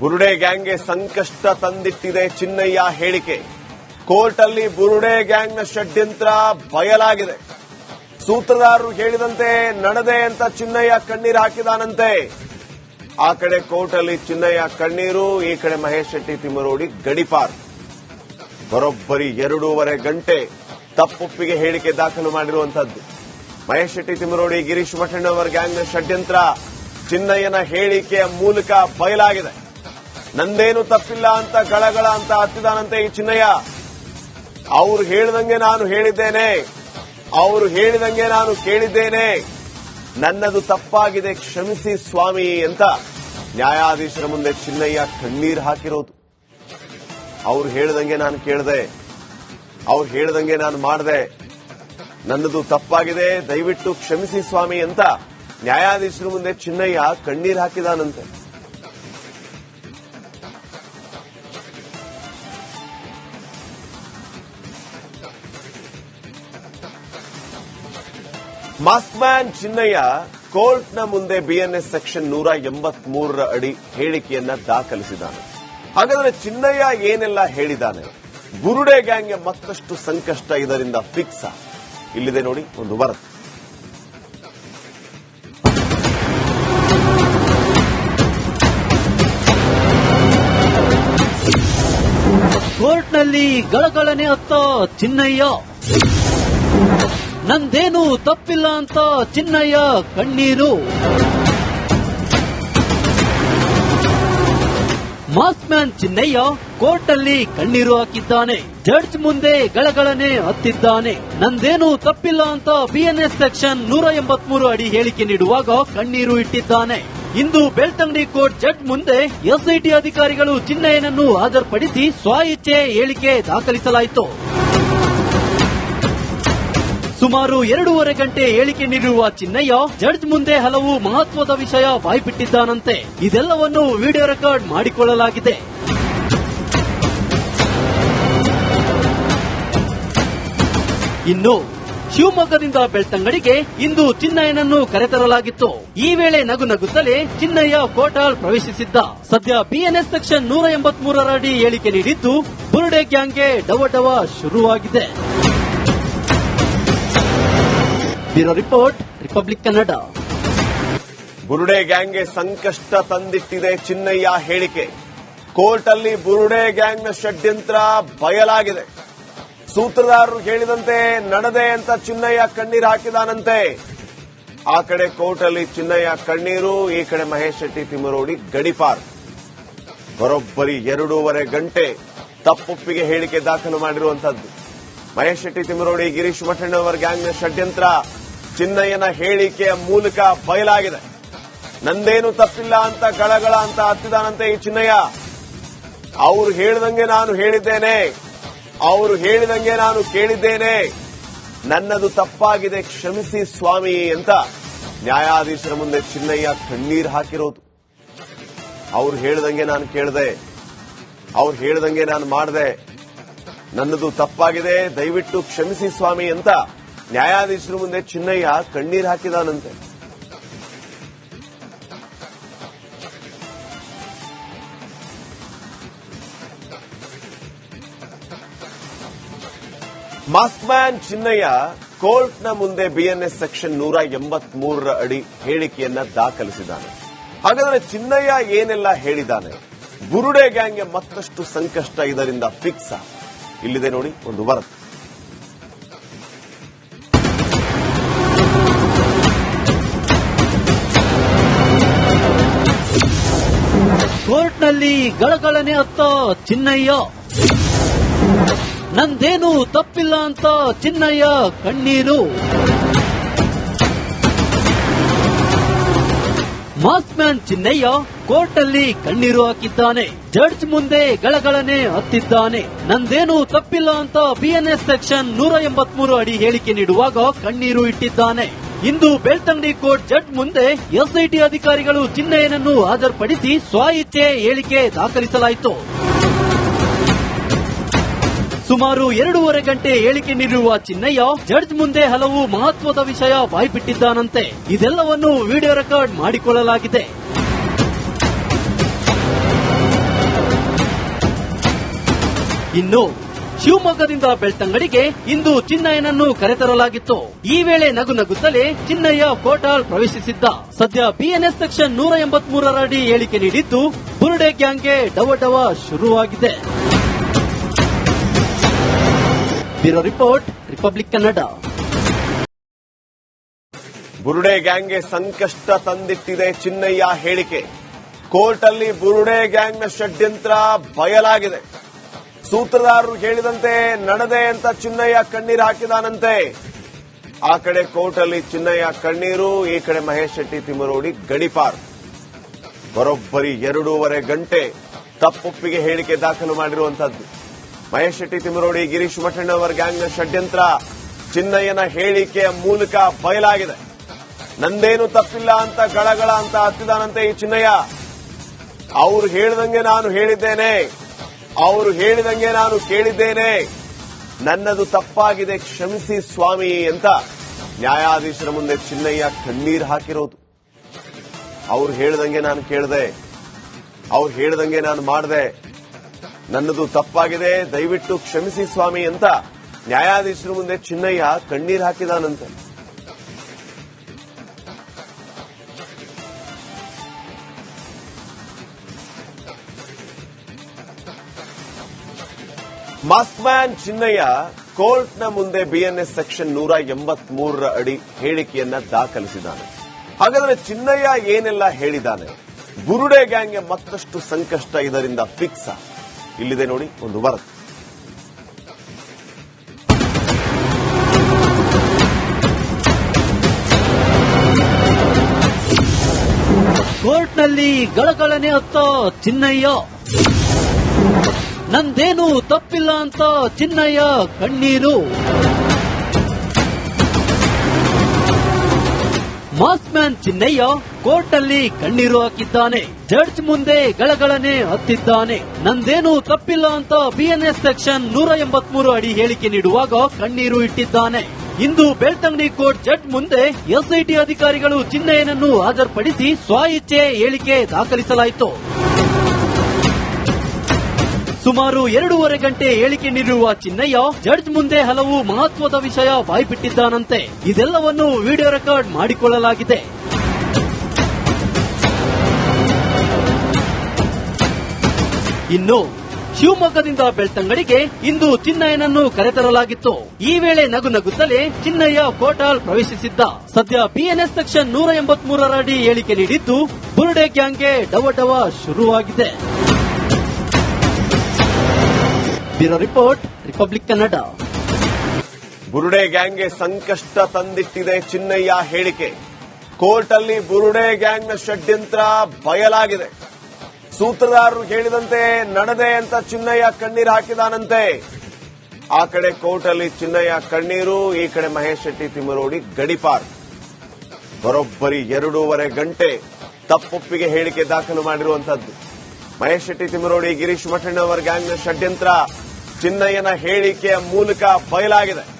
ಬುರುಡೆ ಗ್ಯಾಂಗ್ಗೆ ಸಂಕಷ್ಟ ತಂದಿಟ್ಟಿದೆ ಚಿನ್ನಯ್ಯ ಹೇಳಿಕೆ. ಕೋರ್ಟ್ ಅಲ್ಲಿ ಬುರುಡೆ ಗ್ಯಾಂಗ್ನ ಷಡ್ಯಂತ್ರ ಬಯಲಾಗಿದೆ. ಸೂತ್ರಧಾರರು ಹೇಳಿದಂತೆ ನಡೆದೆ ಅಂತ ಚಿನ್ನಯ್ಯ ಕಣ್ಣೀರು ಹಾಕಿದಾನಂತೆ. ಆ ಕಡೆ ಕೋರ್ಟ್ ಅಲ್ಲಿ ಚಿನ್ನಯ್ಯ ಕಣ್ಣೀರು, ಈ ಕಡೆ ಮಹೇಶ್ ಶೆಟ್ಟಿ ತಿಮ್ಮರೋಡಿ ಗಡಿಪಾರ್. ಬರೋಬ್ಬರಿ ಎರಡೂವರೆ ಗಂಟೆ ತಪ್ಪೊಪ್ಪಿಗೆ ಹೇಳಿಕೆ ದಾಖಲು ಮಾಡಿರುವಂತಹದ್ದು ಮಹೇಶ್ ಶೆಟ್ಟಿ ತಿಮ್ಮರೋಡಿ ಗಿರೀಶ್ ಮಠಣ್ಣವರ ಗ್ಯಾಂಗ್ನ ಷಡ್ಯಂತ್ರ ಚಿನ್ನಯ್ಯನ ಹೇಳಿಕೆಯ ಮೂಲಕ ಬಯಲಾಗಿದೆ. ನಂದೇನು ತಪ್ಪಿಲ್ಲ ಅಂತ ಗಳಗಳ ಅಂತ ಹತ್ತಿದಾನಂತೆ ಈ ಚಿನ್ನಯ್ಯ. ಅವ್ರು ಹೇಳಿದಂಗೆ ನಾನು ಹೇಳಿದ್ದೇನೆ. ಅವರು ಹೇಳಿದಂಗೆ ನಾನು ಕೇಳಿದ್ದೇನೆ. ನನ್ನದು ತಪ್ಪಾಗಿದೆ, ಕ್ಷಮಿಸಿ ಸ್ವಾಮಿ ಅಂತ. ನ್ಯಾಯಾಧೀಶರ ಮುಂದೆ ಚಿನ್ನಯ್ಯ ಕಣ್ಣೀರು ಹಾಕಿರೋದು. ಅವ್ರು ಹೇಳಿದಂಗೆ ನಾನು ಕೇಳಿದೆ. ಅವ್ರು ಹೇಳಿದಂಗೆ ನಾನು ಮಾಡಿದೆ. ನನ್ನದು ತಪ್ಪಾಗಿದೆ, ದಯವಿಟ್ಟು ಕ್ಷಮಿಸಿ ಸ್ವಾಮಿ ಅಂತ. ನ್ಯಾಯಾಧೀಶರ ಮುಂದೆ ಚಿನ್ನಯ್ಯ ಕಣ್ಣೀರು ಹಾಕಿದಾನಂತೆ. ಮಾಸ್ಕ್ ಚಿನ್ನಯ್ಯ ಕೋರ್ಟ್ನ ಮುಂದೆ ಬಿಎನ್ಎಸ್ ಸೆಕ್ಷನ್ ನೂರ ಎಂಬತ್ಮೂರರ ಅಡಿ ಹೇಳಿಕೆಯನ್ನ ದಾಖಲಿಸಿದ್ದಾನೆ. ಹಾಗಾದ್ರೆ ಚಿನ್ನಯ್ಯ ಏನೆಲ್ಲ ಹೇಳಿದ್ದಾನೆ? ಬುರುಡೆ ಗ್ಯಾಂಗ್ಗೆ ಮತ್ತಷ್ಟು ಸಂಕಷ್ಟ ಇದರಿಂದ ಫಿಕ್ಸ್ ಇಲ್ಲಿದೆ ನೋಡಿ, ಒಂದು ವರದಿ. ಕೋರ್ಟ್ನಲ್ಲಿ ಗಳಗಳನೆ ಅತ್ತ ಚಿನ್ನಯ್ಯ. ನಂದೇನು ತಪ್ಪಿಲ್ಲ ಅಂತ ಚಿನ್ನಯ್ಯ ಕಣ್ಣೀರು. ಮಾಸ್ ಮ್ಯಾನ್ ಚಿನ್ನಯ್ಯ ಕೋರ್ಟ್ ಅಲ್ಲಿ ಕಣ್ಣೀರು ಹಾಕಿದ್ದಾನೆ. ಜಡ್ಜ್ ಮುಂದೆ ಗಳಗಳನೆ ಹತ್ತಿದ್ದಾನೆ. ನಂದೇನು ತಪ್ಪಿಲ್ಲ ಅಂತ ಬಿಎನ್ಎಸ್ ಸೆಕ್ಷನ್ ನೂರ ಎಂಬತ್ಮೂರು ಅಡಿ ಹೇಳಿಕೆ ನೀಡುವಾಗ ಕಣ್ಣೀರು ಇಟ್ಟಿದ್ದಾನೆ. ಇಂದು ಬೆಳ್ತಂಗಡಿ ಕೋರ್ಟ್ ಜಡ್ಜ್ ಮುಂದೆ ಎಸ್ಐಟಿ ಅಧಿಕಾರಿಗಳು ಚಿನ್ನಯ್ಯನನ್ನು ಹಾಜರುಪಡಿಸಿ ಸ್ವ ಇಚ್ಛೆ ಹೇಳಿಕೆ ದಾಖಲಿಸಲಾಯಿತು. ಸುಮಾರು ಎರಡೂವರೆ ಗಂಟೆ ಹೇಳಿಕೆ ನೀಡಿರುವ ಚಿನ್ನಯ್ಯ, ಜಡ್ಜ್ ಮುಂದೆ ಹಲವು ಮಹತ್ವದ ವಿಷಯ ಬಾಯ್ಬಿಟ್ಟಿದ್ದಾನಂತೆ. ಇದೆಲ್ಲವನ್ನು ವಿಡಿಯೋ ರೆಕಾರ್ಡ್ ಮಾಡಿಕೊಳ್ಳಲಾಗಿದೆ. ಇನ್ನು, ಶಿವಮೊಗ್ಗದಿಂದ ಬೆಳ್ತಂಗಡಿಗೆ ಇಂದು ಚಿನ್ನಯ್ಯನನ್ನು ಕರೆತರಲಾಗಿತ್ತು. ಈ ವೇಳೆ ನಗು ನಗುತ್ತಲೇ ಚಿನ್ನಯ್ಯ ಕೋಟಾಲ್ ಪ್ರವೇಶಿಸಿದ್ದ. ಸದ್ಯ ಬಿಎನ್ಎಸ್ ಸೆಕ್ಷನ್ ನೂರ ಎಂಬತ್ಮೂರರಡಿ ಹೇಳಿಕೆ ನೀಡಿದ್ದು, ಬುರುಡೆ ಗ್ಯಾಂಗ್ಗೆ ಡವ ಡವ ಶುರುವಾಗಿದೆ. Bureau report, Republic Kannada. ಬುರುಡೆ ಗ್ಯಾಂಗ್ಗೆ ಸಂಕಷ್ಟ ತಂದಿಟ್ಟಿದೆ ಚಿನ್ನಯ್ಯ ಹೇಳಿಕೆ. ಕೋರ್ಟ್ ಅಲ್ಲಿ ಬುರುಡೆ ಗ್ಯಾಂಗ್ನ ಷಡ್ಯಂತ್ರ ಬಯಲಾಗಿದೆ. ಸೂತ್ರಧಾರರು ಹೇಳಿದಂತೆ ನಡೆದೆ ಅಂತ ಚಿನ್ನಯ್ಯ ಕಣ್ಣೀರು ಹಾಕಿದಾನಂತೆ. ಆ ಕಡೆ ಕೋರ್ಟ್ ಅಲ್ಲಿ ಚಿನ್ನಯ್ಯ ಕಣ್ಣೀರು, ಈ ಕಡೆ ಮಹೇಶ್ ಶೆಟ್ಟಿ ತಿಮರೋಡಿ ಗಡಿಪಾರ್. ಬರೋಬ್ಬರಿ ಎರಡೂವರೆ ಗಂಟೆ ತಪ್ಪೊಪ್ಪಿಗೆ ಹೇಳಿಕೆ ದಾಖಲು ಮಾಡಿರುವಂತದ್ದು ಮಹೇಶ್ ಶೆಟ್ಟಿ ತಿಮರೋಡಿ ಗಿರೀಶ್ ಮಠಣ್ಣವರ ಗ್ಯಾಂಗ್ನ ಷಡ್ಯಂತ್ರ ಚಿನ್ನಯ್ಯನ ಹೇಳಿಕೆಯ ಮೂಲಕ ಬಯಲಾಗಿದೆ. ನಂದೇನು ತಪ್ಪಿಲ್ಲ ಅಂತ ಗಳಗಳ ಅಂತ ಹತ್ತಿದಾನಂತೆ ಈ ಚಿನ್ನಯ್ಯ. ಅವರು ಹೇಳಿದಂಗೆ ನಾನು ಹೇಳಿದ್ದೇನೆ. ಅವರು ಹೇಳಿದಂಗೆ ನಾನು ಕೇಳಿದ್ದೇನೆ. ನನ್ನದು ತಪ್ಪಾಗಿದೆ, ಕ್ಷಮಿಸಿ ಸ್ವಾಮಿ ಅಂತ. ನ್ಯಾಯಾಧೀಶರ ಮುಂದೆ ಚಿನ್ನಯ್ಯ ಕಣ್ಣೀರು ಹಾಕಿರೋದು. ಅವ್ರು ಹೇಳಿದಂಗೆ ನಾನು ಕೇಳಿದೆ. ಅವ್ರು ಹೇಳಿದಂಗೆ ನಾನು ಮಾಡಿದೆ. ನನ್ನದು ತಪ್ಪಾಗಿದೆ, ದಯವಿಟ್ಟು ಕ್ಷಮಿಸಿ ಸ್ವಾಮಿ ಅಂತ. ನ್ಯಾಯಾಧೀಶರ ಮುಂದೆ ಚಿನ್ನಯ್ಯ ಕಣ್ಣೀರು ಹಾಕಿದಾನಂತೆ. ಮಾಸ್ಕ್ ಮ್ಯಾನ್ ಚಿನ್ನಯ್ಯ ಕೋರ್ಟ್ನ ಮುಂದೆ ಬಿಎನ್ಎಸ್ ಸೆಕ್ಷನ್ ನೂರ ಎಂಬತ್ಮೂರರ ಅಡಿ ಹೇಳಿಕೆಯನ್ನ ದಾಖಲಿಸಿದ್ದಾನೆ. ಹಾಗಾದರೆ ಚಿನ್ನಯ್ಯ ಏನೆಲ್ಲ ಹೇಳಿದ್ದಾನೆ? ಬುರುಡೆ ಗ್ಯಾಂಗ್ಗೆ ಮತ್ತಷ್ಟು ಸಂಕಷ್ಟ ಇದರಿಂದ ಫಿಕ್ಸ್ ಇಲ್ಲಿದೆ ನೋಡಿ, ಒಂದು ವರದಿ. ಕೋರ್ಟ್ನಲ್ಲಿ ಗಳಗಳನೆ ಅತ್ತ ಚಿನ್ನಯ್ಯ. ನಂದೇನು ತಪ್ಪಿಲ್ಲ ಅಂತ ಚಿನ್ನಯ್ಯ ಕಣ್ಣೀರು. ಮಾಸ್ ಮ್ಯಾನ್ ಚಿನ್ನಯ್ಯ ಕೋರ್ಟ್ ಅಲ್ಲಿ ಕಣ್ಣೀರು ಹಾಕಿದ್ದಾನೆ. ಜಡ್ಜ್ ಮುಂದೆ ಗಳಗಳನೆ ಹತ್ತಿದ್ದಾನೆ. ನಂದೇನು ತಪ್ಪಿಲ್ಲ ಅಂತ ಬಿಎನ್ಎಸ್ ಸೆಕ್ಷನ್ ನೂರ ಎಂಬತ್ಮೂರು ಅಡಿ ಹೇಳಿಕೆ ನೀಡುವಾಗ ಕಣ್ಣೀರು ಇಟ್ಟಿದ್ದಾನೆ. ಇಂದು ಬೆಳ್ತಂಗಡಿ ಕೋರ್ಟ್ ಜಡ್ ಮುಂದೆ ಎಸ್ಐಟಿ ಅಧಿಕಾರಿಗಳು ಚಿನ್ನಯ್ಯನನ್ನು ಹಾಜರುಪಡಿಸಿ ಸ್ವಇಚ್ಛೆ ಹೇಳಿಕೆ ದಾಖಲಿಸಲಾಯಿತು. ಸುಮಾರು ಎರಡೂವರೆ ಗಂಟೆ ಹೇಳಿಕೆ ನೀಡಿರುವ ಚಿನ್ನಯ್ಯ ಜಡ್ಜ್ ಮುಂದೆ ಹಲವು ಮಹತ್ವದ ವಿಷಯ ಬಾಯ್ಬಿಟ್ಟಿದ್ದಾನಂತೆ. ಇದೆಲ್ಲವನ್ನು ವಿಡಿಯೋ ರೆಕಾರ್ಡ್ ಮಾಡಿಕೊಳ್ಳಲಾಗಿದೆ. ಇನ್ನು ಶಿವಮೊಗ್ಗದಿಂದ ಬೆಳ್ತಂಗಡಿಗೆ ಇಂದು ಚಿನ್ನಯ್ಯನನ್ನು ಕರೆತರಲಾಗಿತ್ತು. ಈ ವೇಳೆ ನಗು ನಗುತ್ತಲೇ ಚಿನ್ನಯ್ಯ ಕೋಟಾಲ್ ಪ್ರವೇಶಿಸಿದ್ದ. ಸದ್ಯ ಬಿಎನ್ಎಸ್ ಸೆಕ್ಷನ್ ನೂರ ಎಂಬತ್ ಮೂರರ ಅಡಿ ಹೇಳಿಕೆ ನೀಡಿದ್ದು, ಬುರುಡೆ ಗ್ಯಾಂಗ್ಗೆ ಡವ ಡವ ಶುರುವಾಗಿದೆ. Bureau report, Republic Kannada. ಬುರುಡೆ ಗ್ಯಾಂಗ್ಗೆ ಸಂಕಷ್ಟ ತಂದಿಟ್ಟಿದೆ ಚಿನ್ನಯ್ಯ ಹೇಳಿಕೆ. ಕೋರ್ಟ್ ಅಲ್ಲಿ ಬುರುಡೆ ಗ್ಯಾಂಗ್ನ ಷಡ್ಯಂತ್ರ ಬಯಲಾಗಿದೆ. ಸೂತ್ರಧಾರರು ಹೇಳಿದಂತೆ ನಡೆದೆ ಅಂತ ಚಿನ್ನಯ್ಯ ಕಣ್ಣೀರು ಹಾಕಿದಾನಂತೆ. ಆ ಕಡೆ ಕೋರ್ಟ್ ಅಲ್ಲಿ ಚಿನ್ನಯ್ಯ ಕಣ್ಣೀರು, ಈ ಕಡೆ ಮಹೇಶ್ ಶೆಟ್ಟಿ ತಿಮ್ಮರೋಡಿ ಗಡಿಪಾರ್ ಬರೋಬ್ಬರಿ ಎರಡೂವರೆ ಗಂಟೆ ತಪ್ಪೊಪ್ಪಿಗೆ ಹೇಳಿಕೆ ದಾಖಲು ಮಾಡಿರುವಂತದ್ದು ಮಹೇಶ್ ಶೆಟ್ಟಿ ತಿಮ್ಮರೋಡಿ, ಗಿರೀಶ್ ಮಠಣ್ಣವರ ಗ್ಯಾಂಗ್ನ ಷಡ್ಯಂತ್ರ ಚಿನ್ನಯ್ಯನ ಹೇಳಿಕೆಯ ಮೂಲಕ ಬಯಲಾಗಿದೆ. ನಂದೇನು ತಪ್ಪಿಲ್ಲ ಅಂತ ಗಳಗಳ ಅಂತ ಹತ್ತಿದಾನಂತೆ ಈ ಚಿನ್ನಯ್ಯ. ಅವ್ರು ಹೇಳಿದಂಗೆ ನಾನು ಹೇಳಿದ್ದೇನೆ. ಅವರು ಹೇಳಿದಂಗೆ ನಾನು ಕೇಳಿದ್ದೇನೆ. ನನ್ನದು ತಪ್ಪಾಗಿದೆ, ಕ್ಷಮಿಸಿ ಸ್ವಾಮಿ ಅಂತ ನ್ಯಾಯಾಧೀಶರ ಮುಂದೆ ಚಿನ್ನಯ್ಯ ಕಣ್ಣೀರು ಹಾಕಿರೋದು. ಅವ್ರು ಹೇಳ್ದಂಗೆ ನಾನು ಕೇಳಿದೆ. ಅವ್ರು ಹೇಳ್ದಂಗೆ ನಾನು ಮಾಡಿದೆ. ನನ್ನದು ತಪ್ಪಾಗಿದೆ, ದಯವಿಟ್ಟು ಕ್ಷಮಿಸಿ ಸ್ವಾಮಿ ಅಂತ ನ್ಯಾಯಾಧೀಶರ ಮುಂದೆ ಚಿನ್ನಯ್ಯ ಕಣ್ಣೀರು ಹಾಕಿದಾನಂತೆ. ಮಾಸ್ಕ್ಮ್ಯಾನ್ ಚಿನ್ನಯ್ಯ ಕೋರ್ಟ್ನ ಮುಂದೆ ಬಿಎನ್ಎಸ್ ಸೆಕ್ಷನ್ ನೂರ ಎಂಬತ್ ಮೂರರ ಅಡಿ ಹೇಳಿಕೆಯನ್ನ ದಾಖಲಿಸಿದ್ದಾನೆ. ಹಾಗಾದರೆ ಚಿನ್ನಯ್ಯ ಏನೆಲ್ಲ ಹೇಳಿದ್ದಾನೆ? ಬುರುಡೆ ಗ್ಯಾಂಗ್ಗೆ ಮತ್ತಷ್ಟು ಸಂಕಷ್ಟ ಇದರಿಂದ ಫಿಕ್ಸ್ ಇಲ್ಲಿದೆ ನೋಡಿ, ಒಂದು ವರದಿ. ಕೋರ್ಟ್ನಲ್ಲಿ ಗಳಗಳನೆ ಹೊತ್ತ ಚಿನ್ನಯ್ಯ. ನಂದೇನು ತಪ್ಪಿಲ್ಲ ಅಂತ ಚಿನ್ನಯ್ಯ ಕಣ್ಣೀರು. ಮಾಸ್ ಮ್ಯಾನ್ ಚಿನ್ನಯ್ಯ ಕೋರ್ಟ್ ಅಲ್ಲಿ ಕಣ್ಣೀರು ಹಾಕಿದ್ದಾನೆ. ಜಡ್ಜ್ ಮುಂದೆ ಗಳಗಳನೆ ಹತ್ತಿದ್ದಾನೆ. ನಂದೇನು ತಪ್ಪಿಲ್ಲ ಅಂತ ಬಿಎನ್ಎಸ್ ಸೆಕ್ಷನ್ ನೂರ ಎಂಬತ್ಮೂರು ಅಡಿ ಹೇಳಿಕೆ ನೀಡುವಾಗ ಕಣ್ಣೀರು ಇಟ್ಟಿದ್ದಾನೆ. ಇಂದು ಬೆಳ್ತಂಗಡಿ ಕೋರ್ಟ್ ಜಡ್ಜ್ ಮುಂದೆ ಎಸ್ಐಟಿ ಅಧಿಕಾರಿಗಳು ಚಿನ್ನಯ್ಯನನ್ನು ಹಾಜರುಪಡಿಸಿ ಸ್ವ ಇಚ್ಛೆ ಹೇಳಿಕೆ ದಾಖಲಿಸಲಾಯಿತು. ಸುಮಾರು ಎರಡೂವರೆ ಗಂಟೆ ಹೇಳಿಕೆ ನೀಡಿರುವ ಚಿನ್ನಯ್ಯ, ಜಡ್ಜ್ ಮುಂದೆ ಹಲವು ಮಹತ್ವದ ವಿಷಯ ಬಾಯ್ಬಿಟ್ಟಿದ್ದಾನಂತೆ. ಇದೆಲ್ಲವನ್ನು ವಿಡಿಯೋ ರೆಕಾರ್ಡ್ ಮಾಡಿಕೊಳ್ಳಲಾಗಿದೆ. ಇನ್ನು, ಶಿವಮೊಗ್ಗದಿಂದ ಬೆಳ್ತಂಗಡಿಗೆ ಇಂದು ಚಿನ್ನಯ್ಯನನ್ನು ಕರೆತರಲಾಗಿತ್ತು. ಈ ವೇಳೆ ನಗು ನಗುತ್ತಲೇ ಚಿನ್ನಯ್ಯ ಕೋಟಾಲ್ ಪ್ರವೇಶಿಸಿದ್ದ. ಸದ್ಯ ಬಿಎನ್ಎಸ್ ಸೆಕ್ಷನ್ ನೂರ ಎಂಬತ್ ಮೂರರ ಹೇಳಿಕೆ ನೀಡಿದ್ದು, ಬುರುಡೆ ಗ್ಯಾಂಗ್ಗೆ ಡವ ಡವ ಶುರುವಾಗಿದೆ. Bureau report, Republic Kannada. ಬುರುಡೆ ಗ್ಯಾಂಗ್ಗೆ ಸಂಕಷ್ಟ ತಂದಿಟ್ಟಿದೆ ಚಿನ್ನಯ್ಯ ಹೇಳಿಕೆ. ಕೋರ್ಟ್ ಅಲ್ಲಿ ಬುರುಡೆ ಗ್ಯಾಂಗ್ನ ಷಡ್ಯಂತ್ರ ಬಯಲಾಗಿದೆ. ಸೂತ್ರಧಾರರು ಹೇಳಿದಂತೆ ನಡೆದೆ ಅಂತ ಚಿನ್ನಯ್ಯ ಕಣ್ಣೀರು ಹಾಕಿದಾನಂತೆ. ಆ ಕಡೆ ಕೋರ್ಟ್ ಅಲ್ಲಿ ಚಿನ್ನಯ್ಯ ಕಣ್ಣೀರು, ಈ ಕಡೆ ಮಹೇಶ್ ಶೆಟ್ಟಿ ತಿಮ್ಮರೋಡಿ ಗಡಿಪಾರ್. ಬರೋಬ್ಬರಿ ಎರಡೂವರೆ ಗಂಟೆ ತಪ್ಪೊಪ್ಪಿಗೆ ಹೇಳಿಕೆ ದಾಖಲು ಮಾಡಿರುವಂತದ್ದು ಮಹೇಶ್ ಶೆಟ್ಟಿ ತಿಮ್ಮರೋಡಿ, ಗಿರೀಶ್ ಮಠಣ್ಣವರ್ ಗ್ಯಾಂಗ್ನ ಷಡ್ಯಂತ್ರ ಚಿನ್ನಯ್ಯನ ಹೇಳಿಕೆಯ ಮೂಲಕ ಬಯಲಾಗಿದೆ.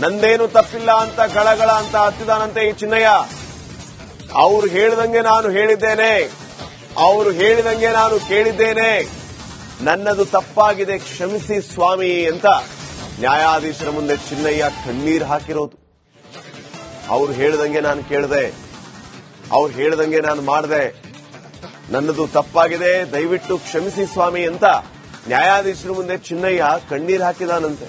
ನಂದೇನು ತಪ್ಪಿಲ್ಲ ಅಂತ ಗಳಗಳ ಅಂತ ಹತ್ತಿದಾನಂತೆ ಈ ಚಿನ್ನಯ್ಯ. ಅವ್ರು ಹೇಳಿದಂಗೆ ನಾನು ಹೇಳಿದ್ದೇನೆ. ಅವರು ಹೇಳಿದಂಗೆ ನಾನು ಕೇಳಿದ್ದೇನೆ. ನನ್ನದು ತಪ್ಪಾಗಿದೆ, ಕ್ಷಮಿಸಿ ಸ್ವಾಮಿ ಅಂತ. ನ್ಯಾಯಾಧೀಶರ ಮುಂದೆ ಚಿನ್ನಯ್ಯ ಕಣ್ಣೀರು ಹಾಕಿರೋದು. ಅವ್ರು ಹೇಳಿದಂಗೆ ನಾನು ಕೇಳಿದೆ. ಅವ್ರು ಹೇಳಿದಂಗೆ ನಾನು ಮಾಡಿದೆ. ನನ್ನದು ತಪ್ಪಾಗಿದೆ, ದಯವಿಟ್ಟು ಕ್ಷಮಿಸಿ ಸ್ವಾಮಿ ಅಂತ. ನ್ಯಾಯಾಧೀಶರ ಮುಂದೆ ಚಿನ್ನಯ್ಯ ಕಣ್ಣೀರು ಹಾಕಿದಾನಂತೆ.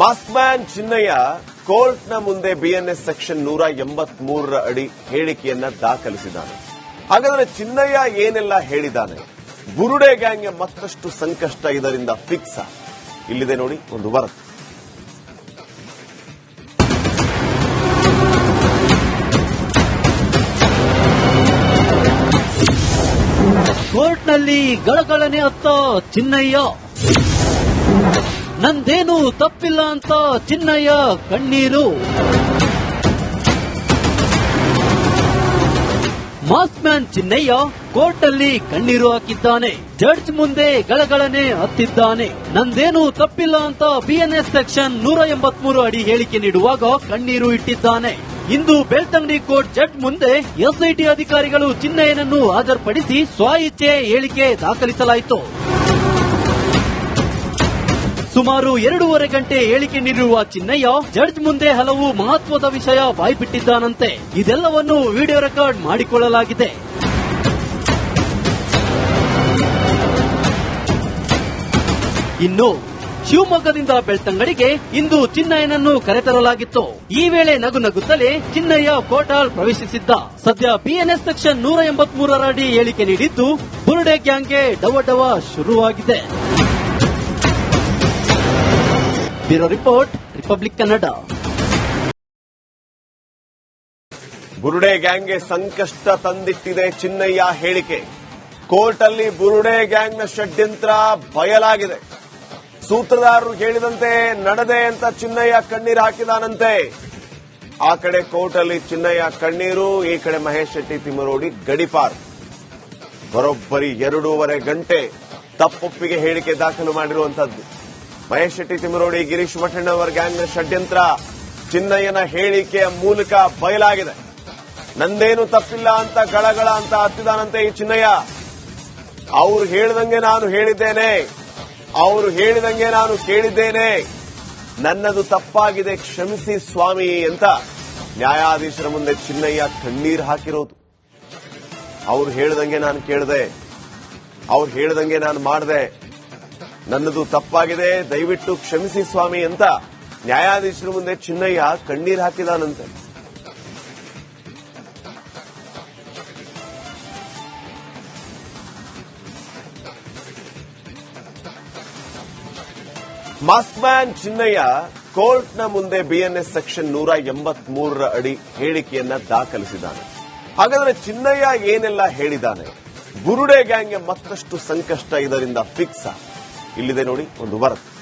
ಮಾಸ್ಕ್ ಮ್ಯಾನ್ ಚಿನ್ನಯ್ಯ ಕೋರ್ಟ್ನ ಮುಂದೆ ಬಿಎನ್ಎಸ್ ಸೆಕ್ಷನ್ ನೂರ ಎಂಬತ್ ಮೂರರ ಅಡಿ ಹೇಳಿಕೆಯನ್ನ ದಾಖಲಿಸಿದ್ದಾನೆ. ಹಾಗಾದರೆ ಚಿನ್ನಯ್ಯ ಏನೆಲ್ಲ ಹೇಳಿದ್ದಾನೆ? ಬುರುಡೆ ಗ್ಯಾಂಗ್ಗೆ ಮತ್ತಷ್ಟು ಸಂಕಷ್ಟ ಇದರಿಂದ ಫಿಕ್ಸ್ ಇಲ್ಲಿದೆ ನೋಡಿ, ಒಂದು ವರದಿ. ಕೋರ್ಟ್ನಲ್ಲಿ ಗಳಗಳನೆ ಅತ್ತ ಚಿನ್ನಯ್ಯ. ನಂದೇನು ತಪ್ಪಿಲ್ಲ ಅಂತ ಚಿನ್ನಯ್ಯ ಕಣ್ಣೀರು. ಮಾಸ್ಕ್ ಮ್ಯಾನ್ ಚಿನ್ನಯ್ಯ ಕೋರ್ಟ್ ಅಲ್ಲಿ ಕಣ್ಣೀರು ಹಾಕಿದ್ದಾನೆ. ಜಡ್ಜ್ ಮುಂದೆ ಗಳಗಳನೆ ಹತ್ತಿದ್ದಾನೆ ನಂದೇನು ತಪ್ಪಿಲ್ಲ ಅಂತ ಬಿಎನ್ಎಸ್ ಸೆಕ್ಷನ್ ನೂರ ಎಂಬತ್ಮೂರು ಅಡಿ ಹೇಳಿಕೆ ನೀಡುವಾಗ ಕಣ್ಣೀರು ಇಟ್ಟಿದ್ದಾನೆ. ಇಂದು ಬೆಳ್ತಂಗಡಿ ಕೋರ್ಟ್ ಜಡ್ ಮುಂದೆ ಎಸ್ಐಟಿ ಅಧಿಕಾರಿಗಳು ಚಿನ್ನಯ್ಯನನ್ನು ಹಾಜರುಪಡಿಸಿ ಸ್ವ ಇಚ್ಛೆ ಹೇಳಿಕೆ ದಾಖಲಿಸಲಾಯಿತು. ಸುಮಾರು ಎರಡೂವರೆ ಗಂಟೆ ಹೇಳಿಕೆ ನೀಡಿರುವ ಚಿನ್ನಯ್ಯ ಜಡ್ಜ್ ಮುಂದೆ ಹಲವು ಮಹತ್ವದ ವಿಷಯ ಬಾಯ್ಬಿಟ್ಟಿದ್ದಾನಂತೆ. ಇದೆಲ್ಲವನ್ನು ವಿಡಿಯೋ ರೆಕಾರ್ಡ್ ಮಾಡಿಕೊಳ್ಳಲಾಗಿದೆ. ಇನ್ನು ಶಿವಮೊಗ್ಗದಿಂದ ಬೆಳ್ತಂಗಡಿಗೆ ಇಂದು ಚಿನ್ನಯ್ಯನನ್ನು ಕರೆತರಲಾಗಿತ್ತು. ಈ ವೇಳೆ ನಗು ನಗುತ್ತಲೇ ಚಿನ್ನಯ್ಯ ಕೋಟಾಲ್ ಪ್ರವೇಶಿಸಿದ್ದ. ಸದ್ಯ ಬಿಎನ್ಎಸ್ ಸೆಕ್ಷನ್ ನೂರ ಎಂಬತ್ಮೂರರ ಅಡಿ ಹೇಳಿಕೆ ನೀಡಿದ್ದು ಬುರುಡೆ ಗ್ಯಾಂಗ್ಗೆ ಡವ ಡವ ಶುರುವಾಗಿದೆ. Bureau report, Republic Kannada. ಬುರುಡೆ ಗ್ಯಾಂಗ್ಗೆ ಸಂಕಷ್ಟ ತಂದಿಟ್ಟಿದೆ ಚಿನ್ನಯ್ಯ ಹೇಳಿಕೆ. ಕೋರ್ಟ್ ಅಲ್ಲಿ ಬುರುಡೆ ಗ್ಯಾಂಗ್ನ ಷಡ್ಯಂತ್ರ ಬಯಲಾಗಿದೆ. ಸೂತ್ರಧಾರರು ಹೇಳಿದಂತೆ ನಡೆದೆ ಅಂತ ಚಿನ್ನಯ್ಯ ಕಣ್ಣೀರು ಹಾಕಿದಾನಂತೆ. ಆ ಕಡೆ ಕೋರ್ಟ್ ಅಲ್ಲಿ ಚಿನ್ನಯ್ಯ ಕಣ್ಣೀರು, ಈ ಕಡೆ ಮಹೇಶ್ ಶೆಟ್ಟಿ ತಿಮ್ಮರೋಡಿ ಗಡಿಪಾರ್. ಬರೋಬ್ಬರಿ ಎರಡೂವರೆ ಗಂಟೆ ತಪ್ಪೊಪ್ಪಿಗೆ ಹೇಳಿಕೆ ದಾಖಲು ಮಾಡಿರುವಂತದ್ದು ಮಹೇಶ್ ಶೆಟ್ಟಿ ತಿಮ್ಮರೋಡಿ, ಗಿರೀಶ್ ಮಠಣ್ಣ ಅವರ ಗ್ಯಾಂಗ್ನ ಷಡ್ಯಂತ್ರ ಚಿನ್ನಯ್ಯನ ಹೇಳಿಕೆಯ ಮೂಲಕ ಬಯಲಾಗಿದೆ. ನಂದೇನು ತಪ್ಪಿಲ್ಲ ಅಂತ ಗಳಗಳ ಅಂತ ಹತ್ತಿದಾನಂತೆ ಈ ಚಿನ್ನಯ್ಯ. ಅವ್ರು ಹೇಳಿದಂಗೆ ನಾನು ಹೇಳಿದ್ದೇನೆ. ಅವರು ಹೇಳಿದಂಗೆ ನಾನು ಕೇಳಿದ್ದೇನೆ. ನನ್ನದು ತಪ್ಪಾಗಿದೆ, ಕ್ಷಮಿಸಿ ಸ್ವಾಮಿ ಅಂತ. ನ್ಯಾಯಾಧೀಶರ ಮುಂದೆ ಚಿನ್ನಯ್ಯ ಕಣ್ಣೀರು ಹಾಕಿರೋದು. ಅವ್ರು ಹೇಳಿದಂಗೆ ನಾನು ಕೇಳಿದೆ. ಅವ್ರು ಹೇಳಿದಂಗೆ ನಾನು ಮಾಡಿದೆ. ನನ್ನದು ತಪ್ಪಾಗಿದೆ, ದಯವಿಟ್ಟು ಕ್ಷಮಿಸಿ ಸ್ವಾಮಿ ಅಂತ. ನ್ಯಾಯಾಧೀಶರ ಮುಂದೆ ಚಿನ್ನಯ್ಯ ಕಣ್ಣೀರು ಹಾಕಿದಾನಂತೆ. ಮಾಸ್ಕ್ ಮ್ಯಾನ್ ಚಿನ್ನಯ್ಯ ಕೋರ್ಟ್ನ ಮುಂದೆ ಬಿಎನ್ಎಸ್ ಸೆಕ್ಷನ್ ನೂರ ಎಂಬತ್ಮೂರರ ಅಡಿ ಹೇಳಿಕೆಯನ್ನ ದಾಖಲಿಸಿದ್ದಾನೆ. ಹಾಗಾದ್ರೆ ಚಿನ್ನಯ್ಯ ಏನೆಲ್ಲ ಹೇಳಿದ್ದಾನೆ? ಬುರುಡೆ ಗ್ಯಾಂಗ್ಗೆ ಮತ್ತಷ್ಟು ಸಂಕಷ್ಟ ಇದರಿಂದ ಫಿಕ್ಸ್ ಇಲ್ಲಿದೆ ನೋಡಿ, ಒಂದು ವರದಿ.